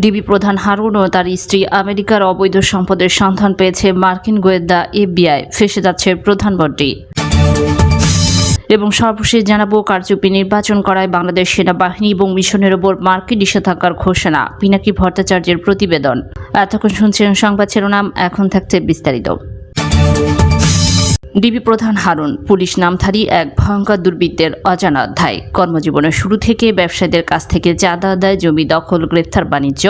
DB প্রধান হারুন ও তার স্ত্রী আমেরিকার অবৈধ সম্পদের সন্ধান পেয়েছে মার্কিন গোয়েন্দা এফবিআই। ফেসে যাচ্ছে প্রধানমন্ত্রী এবং সর্বশেষ জানাব, কারচুপি নির্বাচন করায় বাংলাদেশ সেনাবাহিনী এবং মিশনের ওপর মার্কিন নিষেধাজ্ঞার ঘোষণা, পিনাকি ভট্টাচার্যের প্রতিবেদন। এতক্ষণ শুনছেন সংবাদ শিরোনাম, এখন থাকছে বিস্তারিত। ডিবি প্রধান হারুন, পুলিশ নামধারী এক ভয়ঙ্কর দুর্বৃত্তের অজানা অধ্যায়। কর্মজীবনের শুরু থেকে ব্যবসায়ীদের কাছ থেকে চাঁদা আদায় জমি দখল, গ্রেফতার বাণিজ্য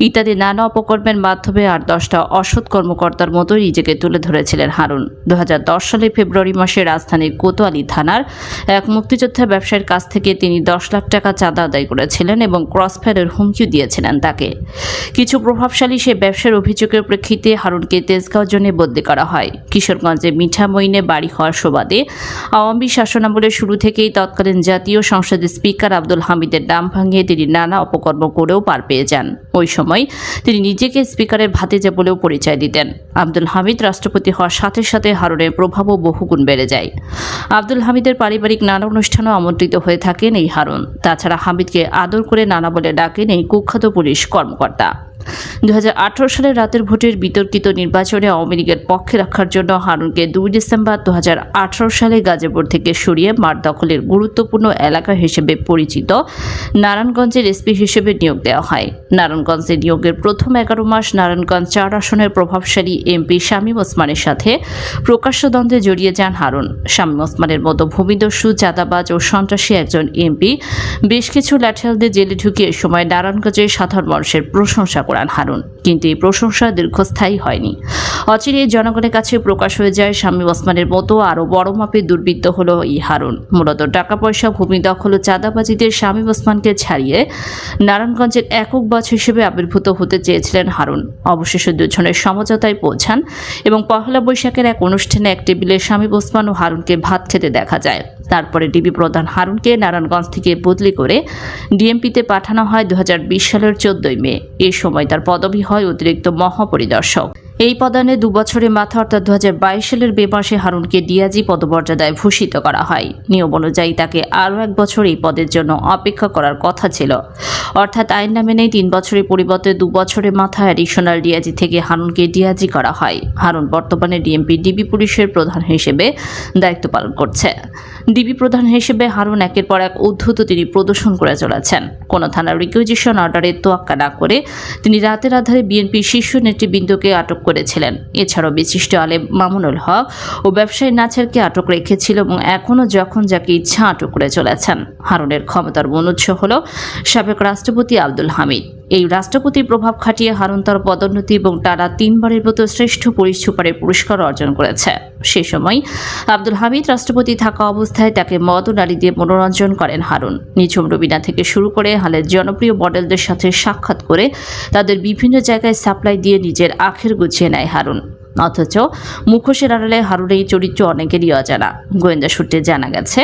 ইত্যাদি নানা অপকর্মের মাধ্যমে আর দশটা অসৎ কর্মকর্তার মতোই নিজেকে তুলে ধরেছিলেন হারুন। দু সালে ফেব্রুয়ারি মাসে রাজধানীর কোতোয়ালি থানার এক মুক্তিযোদ্ধা ব্যবসায়ীর কাছ থেকে তিনি দশ লাখ টাকা চাঁদা আদায় করেছিলেন এবং ক্রসফায়ারের হুমকিও দিয়েছিলেন তাকে। কিছু প্রভাবশালী সে ব্যবসার অভিযোগের প্রেক্ষিতে হারুনকে তেজগাঁও জন্য বদলি করা হয়। কিশোরগঞ্জে মিঠামইনে বাড়ি হওয়ার সুবাদে আওয়ামী শাসনামলের শুরু থেকেই তৎকালীন জাতীয় সংসদের স্পিকার আব্দুল হামিদের নাম ভাঙিয়ে তিনি নানা অপকর্ম করেও পার পেয়ে যান। ওই সময় তিনি নিজেকে স্পিকারের ভাতিজা বলেও পরিচয় দিতেন। আব্দুল হামিদ রাষ্ট্রপতি হওয়ার সাথে সাথে হারুনের প্রভাবও বহুগুণ বেড়ে যায়। আব্দুল হামিদের পারিবারিক নানা অনুষ্ঠানেও আমন্ত্রিত হয়ে থাকেন এই হারুন। তাছাড়া হামিদকে আদর করে নানা বলে ডাকেন এই কুখ্যাত পুলিশ কর্মকর্তা। দু সালের রাতের ভোটের বিতর্কিত নির্বাচনে আওয়ামী লীগের পক্ষে রাখার জন্য হারুনকে দুই ডিসেম্বর দু হাজার আঠারো সালে গাজীপুর থেকে সরিয়ে মাঠ দখলের গুরুত্বপূর্ণ এলাকা হিসেবে পরিচিত নারায়ণগঞ্জের এসপি হিসেবে নিয়োগ দেওয়া হয়। নারায়ণগঞ্জে নিয়োগের প্রথম এগারো মাস নারায়ণগঞ্জ চার আসনের প্রভাবশালী এমপি শামীম ওসমানের সাথে প্রকাশ্য দ্বন্দ্বে জড়িয়ে যান হারুন। শামীম ওসমানের মতো ভূমিদস্যু, চাঁদাবাজ ও সন্ত্রাসী একজন এমপি বেশ কিছু ল্যাঠেলদের জেলে ঢুকিয়ে সময় নারায়ণগঞ্জের সাধারণ মানুষের প্রশংসা করান হারুন কিন্তু এই প্রশংসা দীর্ঘস্থায়ী হয়নি। অচিরে জনগণের কাছে প্রকাশ হয়ে যায় স্বামী ওসমানের মতো আরও বড় মাপের দুর্বৃত্ত হলো এই হারুন মূলত টাকা পয়সা, ভূমি দখল ও চাঁদাবাজিদের স্বামী ওসমানকে ছাড়িয়ে নারায়ণগঞ্জের একক বাজ হিসেবে আবির্ভূত হতে চেয়েছিলেন হারুন। অবশেষে দুজনের সমঝোতায় পৌঁছান এবং পহেলা বৈশাখের এক অনুষ্ঠানে এক টেবিলে স্বামী ওসমান ও হারুনকে ভাত খেতে দেখা যায়। তারপরে ডিবি প্রধান হারুনকে নারায়ণগঞ্জ থেকে বদলি করে ডিএমপিতে পাঠানো হয় দু হাজার বিশ সালের চোদ্দই মে। এ সময় তার পদবি হয় অতিরিক্ত মহাপরিদর্শক। এই পদানে দু বছরের মাথা অর্থাৎ দু হাজার বাইশ সালের মে মাসে হারুনকে ডিআজি পদমর্যাদায় ভূষিত করা হয়। নিয়ম অনুযায়ী তাকে আরও এক বছর এই পদের জন্য অপেক্ষা করার কথা ছিল। অর্থাৎ আইন নামে নেই তিন বছরের পরিবর্তে দু বছরের মাথা অ্যাডিশনাল ডিআজি থেকে হারুনকে ডিআজি করা হয়। হারুন বর্তমানে ডিএমপি, ডিবি পুলিশের প্রধান হিসেবে দায়িত্ব পালন করছে। ডিবি প্রধান হিসেবে হারুন একের পর এক উদ্ধত তিনি প্রদর্শন করে চলেছেন। কোনো থানার রিকুইজিশন অর্ডারের তোয়াক্কা না করে তিনি রাতের আধারে বিএনপির শীর্ষ নেতৃবৃন্দকে আটক করেছিলেন। এছাড়াও বিশিষ্ট আলেম মামুনুল হক ও ব্যবসায়ী নাচেরকে আটক রেখেছিল এবং এখনও যখন যাকে ইচ্ছা আটক করে চলেছেন। হারুনের ক্ষমতার মনুচ্ছ হল সাবেক রাষ্ট্রপতি আব্দুল হামিদ। এই রাষ্ট্রপতির প্রভাব খাটিয়ে হারুন তার পদোন্নতি এবং টানা তিনবারের মতো শ্রেষ্ঠ পুলিশ সুপারের পুরস্কার অর্জন করেছে। সে সময় আব্দুল হামিদ রাষ্ট্রপতি থাকা অবস্থায় তাকে মদ ও নারী দিয়ে মনোরঞ্জন করেন হারুন। নিঝুম রবিনা থেকে শুরু করে হালের জনপ্রিয় মডেলদের সাথে সাক্ষাৎ করে তাদের বিভিন্ন জায়গায় সাপ্লাই দিয়ে নিজের আখের গুছিয়ে নেয় হারুন। অথচ মুখোশের আড়ালে হারুনের এই চরিত্র অনেকেরই অজানা। গোয়েন্দা সূত্রে জানা গেছে,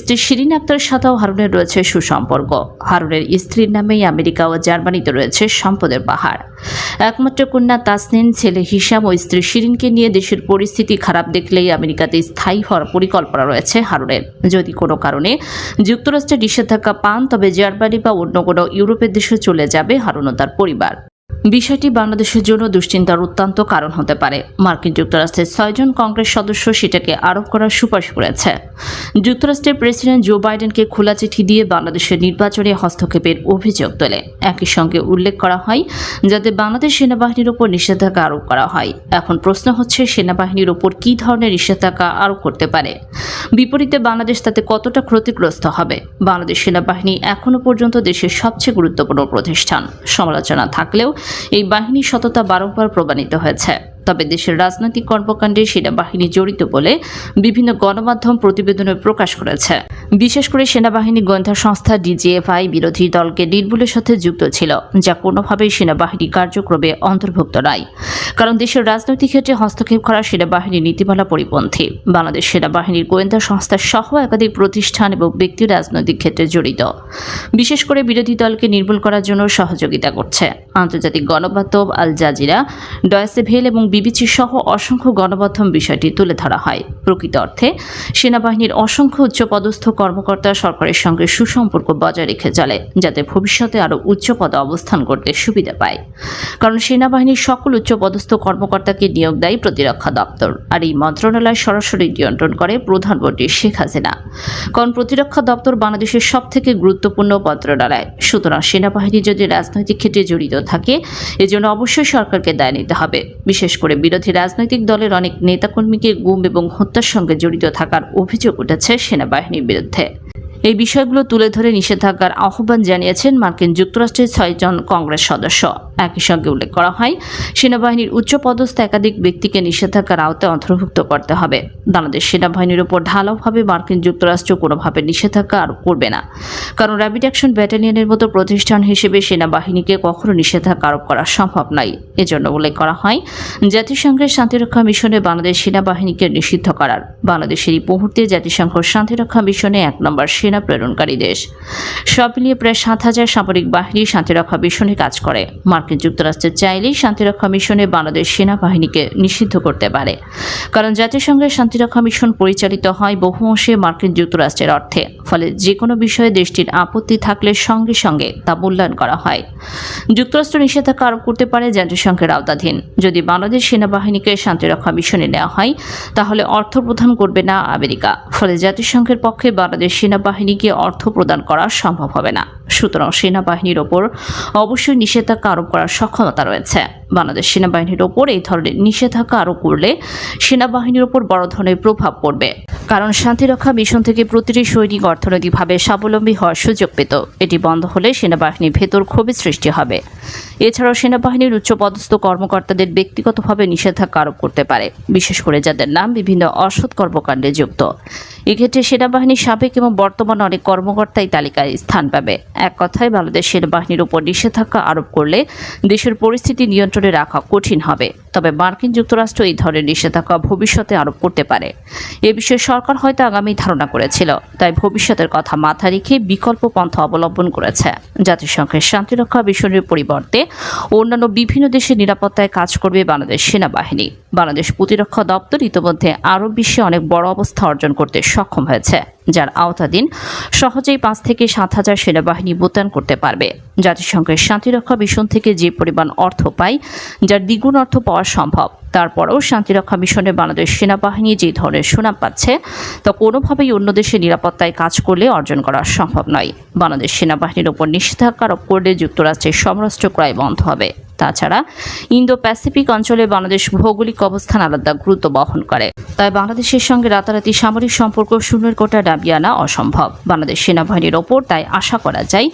স্ত্রী শিরিন আক্তার সাথেও হারুনের রয়েছে সুসম্পর্ক। হারুনের স্ত্রীর নামেই আমেরিকা ও জার্মানিতে রয়েছে সম্পদের পাহাড়। একমাত্র কন্যা তাসনিন, ছেলে হিসাম ও স্ত্রী শিরিনকে নিয়ে দেশের পরিস্থিতি খারাপ দেখলেই আমেরিকাতে স্থায়ী হওয়ার পরিকল্পনা রয়েছে হারুনের। যদি কোনো কারণে যুক্তরাষ্ট্রে নিষেধাজ্ঞা পান, তবে জার্মানি বা অন্য কোনো ইউরোপের দেশে চলে যাবে হারুন ও তার পরিবার। বিষয়টি বাংলাদেশের জন্য দুশ্চিন্তার অত্যন্ত কারণ হতে পারে। মার্কিন যুক্তরাষ্ট্রের ছয়জন কংগ্রেস সদস্য সেটাকে আরোপ করার সুপারিশ করেছে। যুক্তরাষ্ট্রের প্রেসিডেন্ট জো বাইডেনকে খোলা চিঠি দিয়ে বাংলাদেশের নির্বাচনে হস্তক্ষেপের অভিযোগ তোলে। একই সঙ্গে উল্লেখ করা হয়, যাতে বাংলাদেশ সেনাবাহিনীর ওপর নিষেধাজ্ঞা আরোপ করা হয়। এখন প্রশ্ন হচ্ছে, সেনাবাহিনীর ওপর কী ধরনের নিষেধাজ্ঞা আরোপ করতে পারে? বিপরীতে বাংলাদেশ তাতে কতটা ক্ষতিগ্রস্ত হবে? বাংলাদেশ সেনাবাহিনী এখনও পর্যন্ত দেশের সবচেয়ে গুরুত্বপূর্ণ প্রতিষ্ঠান। সমালোচনা থাকলেও এই বাহিনীর সততা বারংবার প্রমাণিত হয়েছে। তবে দেশের রাজনৈতিক কর্মকাণ্ডে সেনাবাহিনী জড়িত বলে বিভিন্ন গণমাধ্যম প্রতিবেদনে প্রকাশ করেছে। বিশেষ করে সেনাবাহিনী গোয়েন্দা সংস্থা ডিজিএফআই বিরোধী দলকে নির্মূলের সাথে যুক্ত ছিল, যা কোনোভাবেই সেনাবাহিনী কার্যক্রমে অন্তর্ভুক্ত নয়। কারণ দেশের রাজনৈতিক ক্ষেত্রে হস্তক্ষেপ করা সেনাবাহিনীর নীতিমালা পরিপন্থী। বাংলাদেশ সেনাবাহিনীর গোয়েন্দা সংস্থা সহ একাধিক প্রতিষ্ঠান এবং ব্যক্তি রাজনৈতিক ক্ষেত্রে জড়িত। বিশেষ করে বিরোধী দলকে নির্মূল করার জন্য সহযোগিতা করছে। আন্তর্জাতিক গণমাধ্যম আল জাজিরা, ডয়েসে ভেল এবং বিবিসি সহ অসংখ্য গণমাধ্যম বিষয়টি তুলে ধরা হয়। প্রকৃত অর্থে, সেনাবাহিনীর অসংখ্য উচ্চপদস্থ কর্মকর্তা সরকারের সঙ্গে সুসম্পর্ক বজায় রেখে চলে, যাতে ভবিষ্যতে আরও উচ্চ পদে অবস্থান করতে সুবিধা পায়। কারণ সেনাবাহিনীর সকল উচ্চপদস্থ কর্মকর্তাকে নিয়োগ দেয় প্রতিরক্ষা দপ্তর, আর এই মন্ত্রণালয় সরাসরি নিয়ন্ত্রণ করে প্রধানমন্ত্রী শেখ হাসিনা। কারণ প্রতিরক্ষা দপ্তর বাংলাদেশের সব থেকে গুরুত্বপূর্ণ মন্ত্রণালয়। সুতরাং সেনাবাহিনী যদি রাজনৈতিক ক্ষেত্রে জড়িত থাকে, এজন্য অবশ্যই সরকারকে দায় নিতে হবে। বিশেষ করে বিরোধী রাজনৈতিক দলের অনেক নেতাকর্মীকে গুম এবং হত্যার সঙ্গে জড়িত থাকার অভিযোগ উঠেছে সেনাবাহিনীর বিরুদ্ধে। এই বিষয়গুলো তুলে ধরে নিষেধাজ্ঞার আহ্বান জানিয়েছেন মার্কিন যুক্তরাষ্ট্রের ছয়জন কংগ্রেস সদস্য। একই সঙ্গে উল্লেখ করা হয়, সেনাবাহিনীর উচ্চপদস্থ একাধিক ব্যক্তিকে নিষেধাজ্ঞার আওতায় অন্তর্ভুক্ত করতে হবে। বাংলাদেশ সেনাবাহিনীর উপর ঢালাওভাবে মার্কিন যুক্তরাষ্ট্র কোনোভাবে নিষেধাজ্ঞা আরোপ করবে না। কারণ র্যাপিড অ্যাকশন ব্যাটালিয়নের মতো প্রতিষ্ঠান হিসেবে সেনাবাহিনীকে কখনো নিষেধাজ্ঞা আরোপ করা সম্ভব নয়। এজন্য উল্লেখ করা হয়, জাতিসংঘের শান্তিরক্ষা মিশনে বাংলাদেশ সেনাবাহিনীকে নিষিদ্ধ করার। বাংলাদেশের এই মুহূর্তে জাতিসংঘ শান্তিরক্ষা মিশনে এক নম্বর সেনা প্রেরণকারী দেশ। সব মিলিয়ে প্রায় সাত হাজার সামরিক বাহিনী শান্তিরক্ষা মিশনে কাজ করে। মার্কিন যুক্তরাষ্ট্র চাইলেই শান্তিরক্ষা মিশনে বাংলাদেশ সেনাবাহিনীকে নিষিদ্ধ করতে পারে। কারণ জাতিসংঘের শান্তিরক্ষা মিশন পরিচালিত হয় বহু অংশে মার্কিন যুক্তরাষ্ট্রের অর্থে। ফলে যে কোনো বিষয়ে দেশটির আপত্তি থাকলে সঙ্গে সঙ্গে তা মূল্যায়ন করা হয়। যুক্তরাষ্ট্র নিষেধাজ্ঞা আরোপ করতে পারে জাতিসংঘের আওতাধীন। যদি বাংলাদেশ সেনাবাহিনীকে শান্তিরক্ষা মিশনে নেওয়া হয়, তাহলে অর্থ প্রদান করবে না আমেরিকা। ফলে জাতিসংঘের পক্ষে বাংলাদেশ সেনাবাহিনীকে অর্থ প্রদান করা সম্ভব হবে না। সুতরাং সেনাবাহিনীর ওপর অবশ্যই নিষেধাজ্ঞা আরোপ করার সক্ষমতা রয়েছে। বাংলাদেশ সেনাবাহিনীর ওপর এই ধরনের নিষেধাজ্ঞা আরোপ করলে সেনাবাহিনীর ওপর বড় ধরনের প্রভাব পড়বে। কারণ শান্তিরক্ষা মিশন থেকে প্রতিটি সৈনিক অর্থনৈতিকভাবে স্বাবলম্বী হওয়ার সুযোগ পেত। এটি বন্ধ হলে সেনাবাহিনীর ভেতর ক্ষোভের সৃষ্টি হবে। এছাড়াও সেনাবাহিনীর উচ্চপদস্থ কর্মকর্তাদের ব্যক্তিগতভাবে নিষেধাজ্ঞা আরোপ করতে পারে, বিশেষ করে যাদের নাম বিভিন্ন অসৎ কর্মকাণ্ডে যুক্ত। এক্ষেত্রে সেনাবাহিনীর সাবেক এবং বর্তমান অনেক কর্মকর্তাই তালিকায় স্থান পাবে। এক কথায়, বাংলাদেশ সেনাবাহিনীর উপর নিষেধাজ্ঞা আরোপ করলে দেশের পরিস্থিতি নিয়ন্ত্রণে রাখা কঠিন হবে। তবে মার্কিন যুক্তরাষ্ট্র এই ধরনের নিষেধাজ্ঞা ভবিষ্যতে আরোপ করতে পারে। এ বিষয়ে সরকার হয়তো আগামী ধারণা করেছিল, তাই ভবিষ্যতের কথা মাথা রেখে বিকল্প পন্থা অবলম্বন করেছে। জাতিসংঘের শান্তিরক্ষা মিশনের পরিবর্তে অন্যান্য বিভিন্ন দেশের নিরাপত্তায় কাজ করবে বাংলাদেশ সেনাবাহিনী। বাংলাদেশ প্রতিরক্ষা দপ্তর ইতিমধ্যে আরব বিশ্বে অনেক বড় অবস্থা অর্জন করতে সক্ষম হয়েছে, যার আওতাধীন সহজেই পাঁচ থেকে সাত হাজার সেনাবাহিনী মোতায়েন করতে পারবে। জাতিসংঘের শান্তিরক্ষা মিশন থেকে যে পরিমাণ অর্থ পায়, যার দ্বিগুণ অর্থ পাওয়া সম্ভব, তারপরেও শান্তিরক্ষা মিশনে বাংলাদেশ সেনাবাহিনী যে ধরনের সুনাম পাচ্ছে, তা কোনোভাবেই অন্য দেশের নিরাপত্তায় কাজ করলে অর্জন করা সম্ভব নয়। বাংলাদেশ সেনাবাহিনীর ওপর নিষেধাজ্ঞা আরোপ করলে যুক্তরাষ্ট্রের সমরাষ্ট্র ক্রয় বন্ধ হবে। তাছাড়া ইন্দো প্যাসিফিক অঞ্চলে বাংলাদেশ ভৌগোলিক অবস্থান আলাদা গুরুত্ব বহন করে। তাই বাংলাদেশের সঙ্গে রাতারাতি সামরিক সম্পর্ক শূন্যের কোটা দাবি আনা অসম্ভব। বাংলাদেশ সেনাবাহিনীর ওপর তাই আশা করা যায়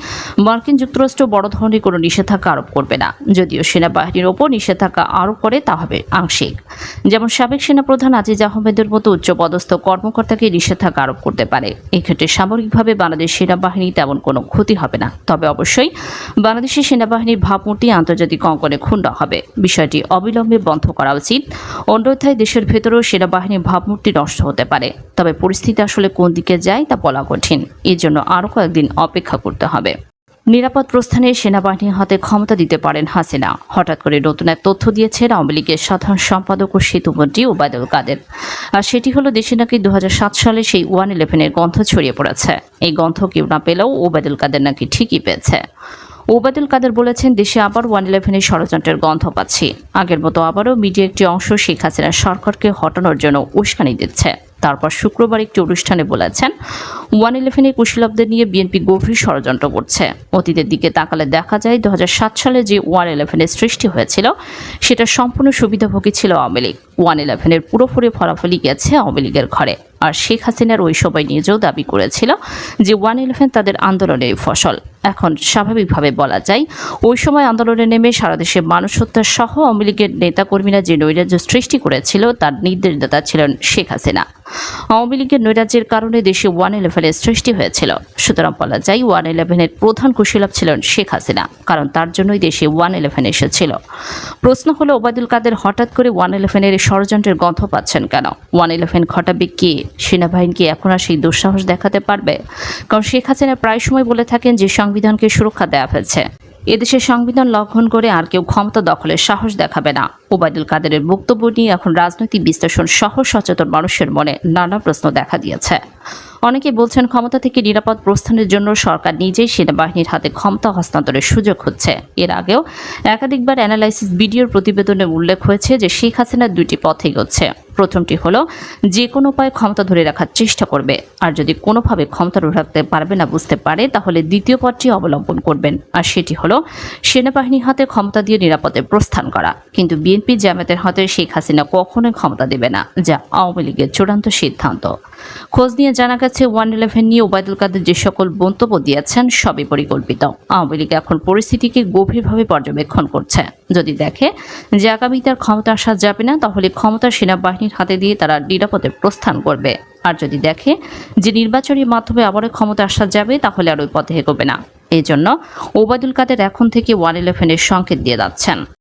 মার্কিন যুক্তরাষ্ট্র বড় ধরনের কোনো নিষেধাজ্ঞা আরোপ করবে না। যদিও সেনাবাহিনীর ওপর নিষেধাজ্ঞা আরোপ করে তা হবে আংশিক। যেমন সাবেক সেনাপ্রধান আজিজ আহমেদের মতো উচ্চপদস্থ কর্মকর্তাকে নিষেধাজ্ঞা আরোপ করতে পারে। এক্ষেত্রে সামরিকভাবে বাংলাদেশ সেনাবাহিনী তেমন কোনো ক্ষতি হবে না। তবে অবশ্যই বাংলাদেশের সেনাবাহিনীর ভাবমূর্তি আন্তর্জাতিক অঙ্গনে ক্ষুণ্ণ হবে। বিষয়টি অবিলম্বে বন্ধ করা উচিত। অন্যথায় দেশের ভেতরেও সেনাবাহিনীর ভাবমূর্তি নষ্ট হতে পারে। তবে পরিস্থিতি আসলে কোন দিকে যায় তা বলা কঠিন। এর জন্য আরও কয়েকদিন অপেক্ষা করতে হবে। নিরাপদ প্রস্থানে সেনাবাহিনীর হাতে ক্ষমতা দিতে পারেন হাসিনা। হঠাৎ করে নতুন এক তথ্য দিয়েছেন আওয়ামী লীগের সাধারণ সম্পাদক ও সেতুমন্ত্রী ওবায়দুল কাদের। আর সেটি হলো, দেশে নাকি দু হাজার সাত সালে সেই ওয়ান ইলেভেনের গন্ধ ছড়িয়ে পড়েছে। এই গন্ধ কেউ না পেলেও ওবায়দুল কাদের নাকি ঠিকই পেয়েছে। ওবায়দুল কাদের বলেছেন, দেশে আবার ওয়ান ইলেভেনের ষড়যন্ত্রের গন্ধ পাচ্ছি। আগের মতো আবারও মিডিয়া একটি অংশ শেখ হাসিনার সরকারকে হটানোর জন্য উস্কানি দিচ্ছে। তারপর শুক্রবার একটি অনুষ্ঠানে বলেছেন, ওয়ান ইলেভেনে কুশীলবদের নিয়ে বিএনপি গভীর ষড়যন্ত্র করছে। অতীতের দিকে তাকালে দেখা যায় দু হাজার সাত সালে যে ওয়ান ইলেভেনের সৃষ্টি হয়েছিল, সেটা সম্পূর্ণ সুবিধাভোগী ছিল আওয়ামী লীগ। ওয়ান ইলেভেনের পুরোপুরি ফলাফলই গেছে আওয়ামী লীগের ঘরে। আর শেখ হাসিনার ওই সময় নিজেও দাবি করেছিল যে ওয়ান ইলেভেন তাদের আন্দোলনের ফসল। এখন স্বাভাবিকভাবে বলা যায়, ওই সময় আন্দোলনে নেমে সারা দেশে মানুষ হত্যা সহ আওয়ামী লীগের নেতাকর্মীরা যে নৈরাজ্য সৃষ্টি করেছিল, তার নির্দেশদাতা ছিলেন শেখ হাসিনা। আওয়ামী লীগের নৈরাজ্যের কারণে দেশে ওয়ান ইলেভেনের সৃষ্টি হয়েছিল। সুতরাং বলা যায়, ওয়ান ইলেভেনের প্রধান কুশীলভ ছিলেন শেখ হাসিনা, কারণ তার জন্যই দেশে ওয়ান ইলেভেন এসেছিল। প্রশ্ন হলো, ওবায়দুল কাদের হঠাৎ করে ওয়ান ইলেভেনের ষড়যন্ত্রের গন্ধ পাচ্ছেন কেন? ওয়ান ইলেভেন ঘটাবে কি? সেনাবাহিনী কি এখন আর সেই দুঃসাহস দেখাতে পারবে? কারণ শেখ হাসিনা প্রায় সময় বলে থাকেন যে সংবিধানকে সুরক্ষা দেওয়া হয়েছে। এদেশে সংবিধান লঙ্ঘন করে আর কেউ ক্ষমতা দখলের সাহস দেখাবে না। ওবায়দুল কাদেরের বক্তব্য নিয়ে এখন রাজনৈতিক বিশ্লেষণ সহ সচেতন মানুষের মনে নানা প্রশ্ন দেখা দিয়েছে। অনেকে বলছেন ক্ষমতা থেকে নিরাপদ প্রস্থানের জন্য সরকার নিজেই সেনাবাহিনীর হাতে ক্ষমতা হস্তান্তরের সুযোগ হচ্ছে এর আগেও একাধিকবার অ্যানালাইসিস ভিডিওর প্রতিবেদনে উল্লেখ হয়েছে যে শেখ হাসিনার দুইটি পথ এগোচ্ছে। প্রথমটি হলো, যে কোনো উপায়ে ক্ষমতা ধরে রাখার চেষ্টা করবে। আর যদি কোনোভাবে ক্ষমতা ধরে রাখতে পারবে না বুঝতে পারে, তাহলে দ্বিতীয় পথটি অবলম্বন করবেন। আর সেটি হলো সেনাবাহিনীর হাতে ক্ষমতা দিয়ে নিরাপদে প্রস্থান করা। কিন্তু বিএনপি জামাতের হাতে শেখ হাসিনা কখনোই ক্ষমতা দেবে না, যা আওয়ামী লীগের চূড়ান্ত সিদ্ধান্ত। খোঁজ নিয়ে জানা গেছে, ওয়ান ইলেভেন নিয়ে ওবায়দুল কাদের যে সকল মন্তব্য দিয়েছেন, সবই পরিকল্পিত। আওয়ামী লীগ এখন পরিস্থিতিকে গভীরভাবে পর্যবেক্ষণ করছে। যদি দেখে যে আগামী তার ক্ষমতা আসা যাবে না, তাহলে ক্ষমতা সেনাবাহিনীর হাতে দিয়ে তারা নিরাপদে প্রস্থান করবে। আর যদি দেখে যে নির্বাচনের মাধ্যমে আবারও ক্ষমতা আসা যাবে, তাহলে আর ওই পথে এগোবে না। এই জন্য ওবায়দুল কাদের এখন থেকে ওয়ান ইলেভেনের সংকেত দিয়ে যাচ্ছেন।